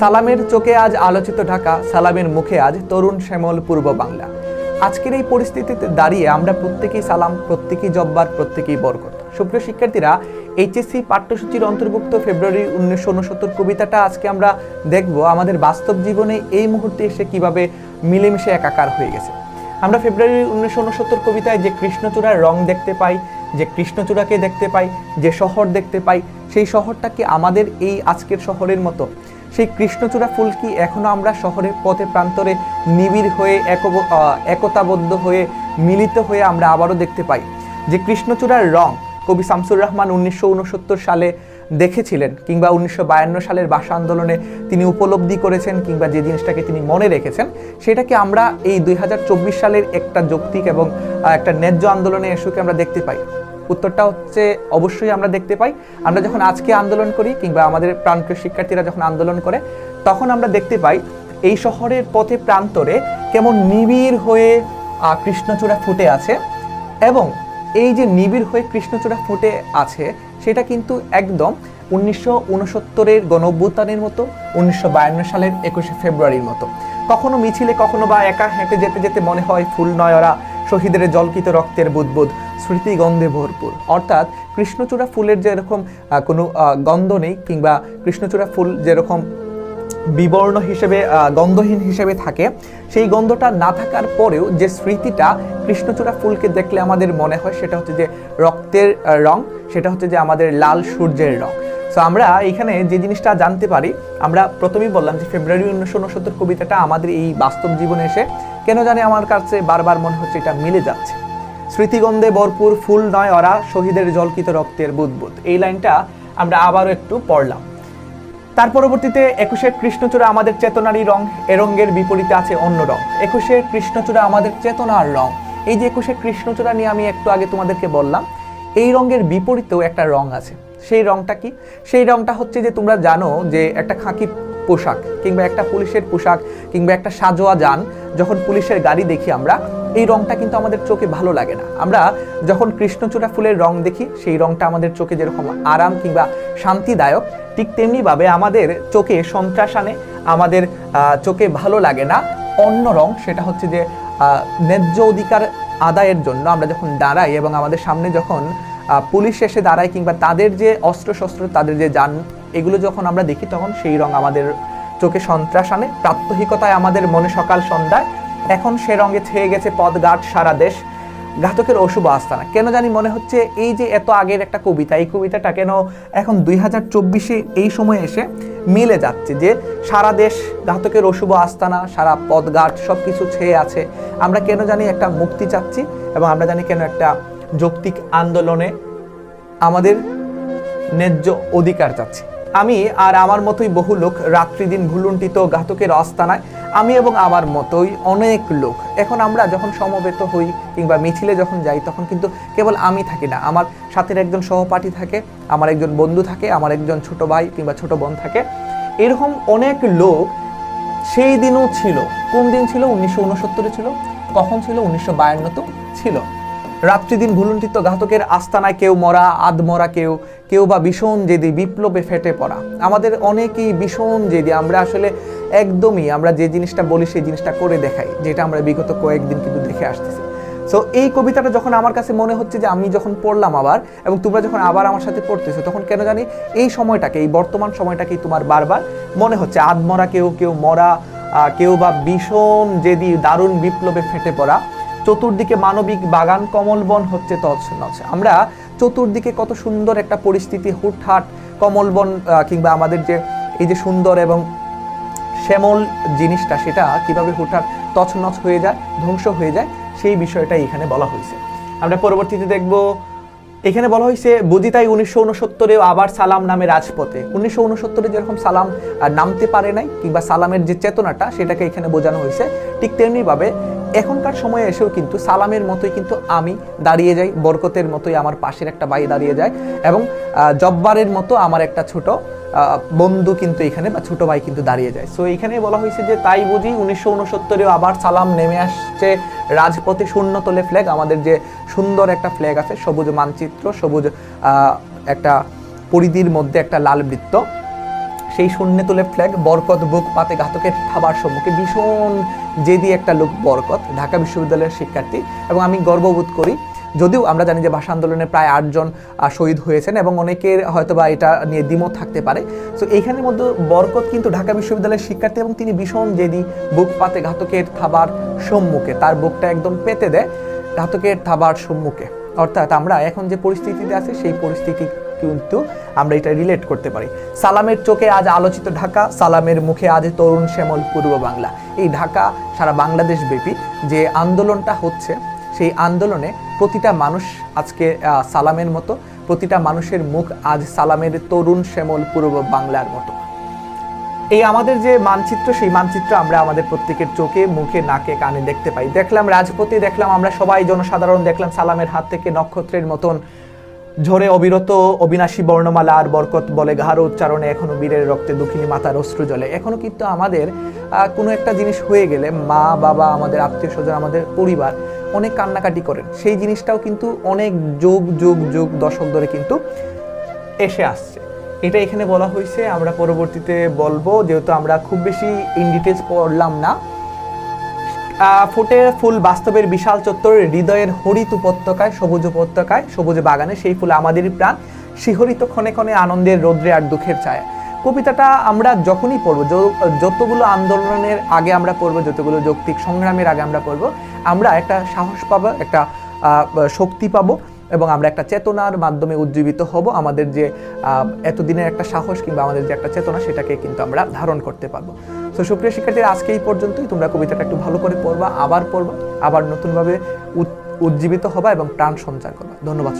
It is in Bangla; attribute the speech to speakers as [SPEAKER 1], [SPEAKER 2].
[SPEAKER 1] সালামের চোখে আজ আলোচিত ঢাকা, সালামের মুখে আজ তরুণ শ্যামল পূর্ব বাংলা। আজকের এই পরিস্থিতিতে দাঁড়িয়ে আমরা প্রত্যেকেই সালাম, প্রত্যেকেই জব্বার, প্রত্যেকেই বরকত। সুপ্রিয় শিক্ষার্থীরা, এইচএসসি পাঠ্যসূচির অন্তর্ভুক্ত ফেব্রুয়ারি উনিশশো উনসত্তর কবিতাটা আজকে আমরা দেখব আমাদের বাস্তব জীবনে এই মুহূর্তে এসে কীভাবে মিলেমিশে একাকার হয়ে গেছে। আমরা ফেব্রুয়ারি উনিশশো উনসত্তর কবিতায় যে কৃষ্ণচূড়ার রং দেখতে পাই, যে কৃষ্ণচূড়াকে দেখতে পাই, যে শহর দেখতে পাই, সেই শহরটা কি আমাদের এই আজকের শহরের মতো? সেই কৃষ্ণচূড়া ফুল কি এখনও আমরা শহরের পথে প্রান্তরে নিবিড় হয়ে এক- একতাবদ্ধ হয়ে মিলিত হয়ে আমরা আবারও দেখতে পাই? যে কৃষ্ণচূড়ার রং কবি শামসুর রহমান উনিশশো উনসত্তর সালে দেখেছিলেন কিংবা উনিশশো বায়ান্ন সালের ভাষা আন্দোলনে তিনি উপলব্ধি করেছেন কিংবা যে জিনিসটাকে তিনি মনে রেখেছেন, সেটাকে আমরা এই দুই হাজার চব্বিশ সালের একটা যৌক্তিক এবং একটা ন্যায্য আন্দোলনে এসুকে আমরা দেখতে পাই। উত্তরটা হচ্ছে অবশ্যই আমরা দেখতে পাই। আমরা যখন আজকে আন্দোলন করি কিংবা আমাদের প্রাণপ্রিয় শিক্ষার্থীরা যখন আন্দোলন করে, তখন আমরা দেখতে পাই এই শহরের পথে প্রান্তরে কেমন নিবিড় হয়ে কৃষ্ণচূড়া ফুটে আছে এবং এই যে নিবিড় হয়ে কৃষ্ণচূড়া ফুটে আছে, সেটা কিন্তু একদম উনিশশো উনসত্তরের গণঅভ্যুত্থানের মতো, উনিশশো বায়ান্ন সালের একুশে ফেব্রুয়ারির মতো। কখনো মিছিলে, কখনো বা একা হেঁটে যেতে যেতে মনে হয় ফুল নয়রা শহীদের জলকিত রক্তের বুদবুদ, স্মৃতিগন্ধে ভরপুর। অর্থাৎ কৃষ্ণচূড়া ফুলের যেরকম কোনো গন্ধ নেই, কিংবা কৃষ্ণচূড়া ফুল যেরকম বিবর্ণ হিসেবে গন্ধহীন হিসেবে থাকে, সেই গন্ধটা না থাকার পরেও যে স্মৃতিটা কৃষ্ণচূড়া ফুলকে দেখলে আমাদের মনে হয়, সেটা হচ্ছে যে রক্তের রং, সেটা হচ্ছে যে আমাদের লাল সূর্যের রং। সো আমরা এখানে যে জিনিসটা জানতে পারি, আমরা প্রথমেই বললাম যে ফেব্রুয়ারি উনিশশো উনসত্তর কবিতাটা আমাদের এই বাস্তব জীবনে এসে কেন জানে আমার কাছে বারবার মনে হচ্ছে এটা মিলে যাচ্ছে। স্মৃতিগন্ধে ভরপুর ফুল নয় ওরা শহীদের জলকিত রক্তের বুদবুদ। এই লাইনটা আমরা আবারও একটু পড়লাম। তার পরবর্তীতে একুশের কৃষ্ণচূড়া আমাদের চেতনারই রং, এ রঙের বিপরীতে আছে অন্য রং। একুশে কৃষ্ণচূড়া আমাদের চেতনার রং। এই যে একুশে কৃষ্ণচূড়া নিয়ে আমি একটু আগে তোমাদেরকে বললাম, এই রঙের বিপরীতেও একটা রং আছে। সেই রংটা কি? সেই রংটা হচ্ছে যে তোমরা জানো যে একটা খাকি পোশাক কিংবা একটা পুলিশের পোশাক কিংবা একটা সাজোয়া যান, যখন পুলিশের গাড়ি দেখি আমরা, এই রংটা কিন্তু আমাদের চোখে ভালো লাগে না। আমরা যখন কৃষ্ণচূড়া ফুলের রং দেখি, সেই রংটা আমাদের চোখে যেরকম আরাম কিংবা শান্তিদায়ক, ঠিক তেমনিভাবে আমাদের চোখে সন্ত্রাস আনে, আমাদের চোখে ভালো লাগে না। অন্য রং সেটা হচ্ছে যে ন্যায্য অধিকার আদায়ের জন্য আমরা যখন দাঁড়াই এবং আমাদের সামনে যখন পুলিশ এসে দাঁড়ায় কিংবা তাদের যে অস্ত্রশস্ত্র, তাদের যে যান, এগুলো যখন আমরা দেখি তখন সেই রং আমাদের চোখে সন্ত্রাস আনে। প্রাত্যহিকতায় আমাদের মনে সকাল সন্ধ্যায়। এখন সে রঙে ছেয়ে গেছে পদঘাট সারা দেশ। ঘাতকের অশুভ আস্তানা কেন জানি মনে হচ্ছে এই যে এত আগের একটা কবিতা, এই কবিতাটা কেন এখন দুই হাজার চব্বিশে এই সময়ে এসে মিলে যাচ্ছে যে সারা দেশ ঘাতকের অশুভ আস্তানা সারা পদঘাট সব কিছু ছেয়ে আছে। আমরা কেন জানি একটা মুক্তি চাচ্ছি এবং আমরা জানি কেন একটা যৌক্তিক আন্দোলনে আমাদের ন্যায্য অধিকার চাচ্ছি। আমি আর আমার মতোই বহু লোক রাত্রিদিন ভুলুণ্ঠিত ঘাতকের আস্তানায়, আমি এবং আমার মতোই অনেক লোক। এখন আমরা যখন সমবেত হই কিংবা মিছিলে যখন যাই, তখন কিন্তু কেবল আমি থাকি না। আমার সাথের একজন সহপাঠী থাকে, আমার একজন বন্ধু থাকে, আমার একজন ছোট ভাই কিংবা ছোট বোন থাকে। এরকম অনেক লোক সেই দিনও ছিল। কোন দিন ছিল? উনিশশো ছিল। কখন ছিল? উনিশশো ছিল। রাত্রিদিন ভুলুণ্ঠিত ঘাতকের আস্তানায় কেউ মরা আধ মরা কেউ কেউ বা ভীষণ জেদি বিপ্লবে ফেটে পড়া। আমাদের অনেকেই ভীষণ জেদি। আমরা আসলে একদমই আমরা যে জিনিসটা বলি সেই জিনিসটা করে দেখাই, যেটা আমরা বিগত কয়েকদিন কিন্তু দেখে আসতেছি। সো এই কবিতাটা যখন আমার কাছে মনে হচ্ছে যে আমি যখন পড়লাম আবার, এবং তোমরা যখন আবার আমার সাথে পড়তেছো, তখন কেন জানি এই সময়টাকে, এই বর্তমান সময়টাকেই তোমার বারবার মনে হচ্ছে, আধমরা কেউ কেউ মরা কেউ বা ভীষণ যেদি দারুণ বিপ্লবে ফেটে পড়া। চতুর্দিকে মানবিক বাগান কমলবন হচ্ছে তছনছ। আমরা চতুর্দিকে কত সুন্দর একটা পরিস্থিতি, হুটহাট কমলবন কিংবা আমাদের যে এই যে সুন্দর এবং শ্যামল জিনিসটা, সেটা কীভাবে হুটহাট তছনছ হয়ে যায়, ধ্বংস হয়ে যায়, সেই বিষয়টাই এখানে বলা হয়েছে। আমরা পরবর্তীতে দেখব, এখানে বলা হয়েছে, বুঝি তাই উনিশশো উনসত্তরেও আবার সালাম নামে রাজপথে। উনিশশো উনসত্তরে যেরকম সালাম নামতে পারে নাই, কিংবা সালামের যে চেতনাটা, সেটাকে এখানে বোঝানো হয়েছে, ঠিক তেমনিভাবে এখনকার সময়ে এসেও কিন্তু সালামের মতোই কিন্তু আমি দাঁড়িয়ে যাই, বরকতের মতোই আমার পাশের একটা ভাই দাঁড়িয়ে যায় এবং জব্বারের মতো আমার একটা ছোট বন্ধু কিন্তু এখানে বা ছোট ভাই কিন্তু দাঁড়িয়ে যায়। সো এখানে বলা হয়েছে যে তাই বুঝি উনিশশো উনসত্তরেও আবার সালাম নেমে আসছে রাজপথে শূন্য তোলে ফ্ল্যাগ আমাদের যে সুন্দর একটা ফ্ল্যাগ আছে সবুজ মানচিত্র, সবুজ একটা পরিধির মধ্যে একটা লাল বৃত্ত। সেই শূন্য তুলে ফ্ল্যাগ বরকত বুক, পাতে ঘাতকের থাবার সম্মুখে ভীষণ জেদি একটা লোক বরকত, ঢাকা বিশ্ববিদ্যালয়ের শিক্ষার্থী এবং আমি গর্ববোধ করি। যদিও আমরা জানি যে ভাষা আন্দোলনে প্রায় আটজন শহীদ হয়েছেন এবং অনেকের হয়তো বা এটা নিয়ে দ্বিমত থাকতে পারে। তো এইখানের মধ্যে বরকত কিন্তু ঢাকা বিশ্ববিদ্যালয়ের শিক্ষার্থী এবং তিনি ভীষণ জেদি, বুক, পাতে ঘাতকের থাবার সম্মুখে, তার বুকটা একদম পেতে দেয়, ঘাতকের থাবার সম্মুখে। অর্থাৎ আমরা এখন যে পরিস্থিতিতে আছি, সেই পরিস্থিতি কিন্তু আমরা এটা রিলেট করতে পারি। সালামের চোখে আজ আলোচিত ঢাকা, সালামের মুখে আজ তরুণ শ্যামল পূর্ব বাংলা। এই ঢাকা সারা বাংলাদেশ ব্যাপী যে আন্দোলনটা হচ্ছে, সেই আন্দোলনে প্রতিটা মানুষ আজকে সালামের মতো, প্রতিটা মানুষের মুখ আজ সালামের তরুণ শ্যামল পূর্ব বাংলার মতো। এই আমাদের যে মানচিত্র, সেই মানচিত্র আমরা আমাদের প্রত্যেকের চোখে, মুখে, নাকে, কানে দেখতে পাই। দেখলাম রাজপথে, দেখলাম আমরা সবাই জনসাধারণ, দেখলাম সালামের হাত থেকে নক্ষত্রের মতন ঝরে অবিরত অবিনাশী বর্ণমালা আর বরকত বলে ঘাড় উচ্চারণে এখনও বীরের রক্তে দুঃখিনী মাতার অশ্রু জলে এখনও কিন্তু আমাদের কোনো একটা জিনিস হয়ে গেলে মা, বাবা, আমাদের আত্মীয় স্বজন, আমাদের পরিবার অনেক কান্নাকাটি করেন। সেই জিনিসটাও কিন্তু অনেক যুগ যুগ যুগ, দশক ধরে কিন্তু এসে আসছে। এটা এখানে বলা হয়েছে, আমরা পরবর্তীতে বলব, যেহেতু আমরা খুব বেশি ইন ডিটেলস পড়লাম না। ফুটে ফুল বাস্তবের বিশাল চত্বরের হৃদয়ের হরিত উপত্যকায়, সবুজ উপত্যকায়, সবুজ বাগানে সেই ফুল আমাদেরই প্রাণ। শিহরিত ক্ষণে ক্ষণে আনন্দের রৌদ্রে আর দুঃখের ছায়া। কবিতাটা আমরা যখনই পড়ব যতগুলো আন্দোলনের আগে আমরা পড়ব, যতগুলো যৌক্তিক সংগ্রামের আগে আমরা পড়ব, আমরা একটা সাহস পাবো, একটা শক্তি পাবো এবং আমরা একটা চেতনার মাধ্যমে উজ্জীবিত হব। আমাদের যে এতদিনের একটা সাহস কিংবা আমাদের যে একটা চেতনা, সেটাকে কিন্তু আমরা ধারণ করতে পারব। তো সুপ্রিয় শিক্ষার্থীরা, আজকে এই পর্যন্তই। তোমরা কবিতাটা একটু ভালো করে পড়বা, আবার পড়বা, আবার নতুনভাবে উজ্জীবিত হবা এবং প্রাণ সঞ্চার করবা। ধন্যবাদ।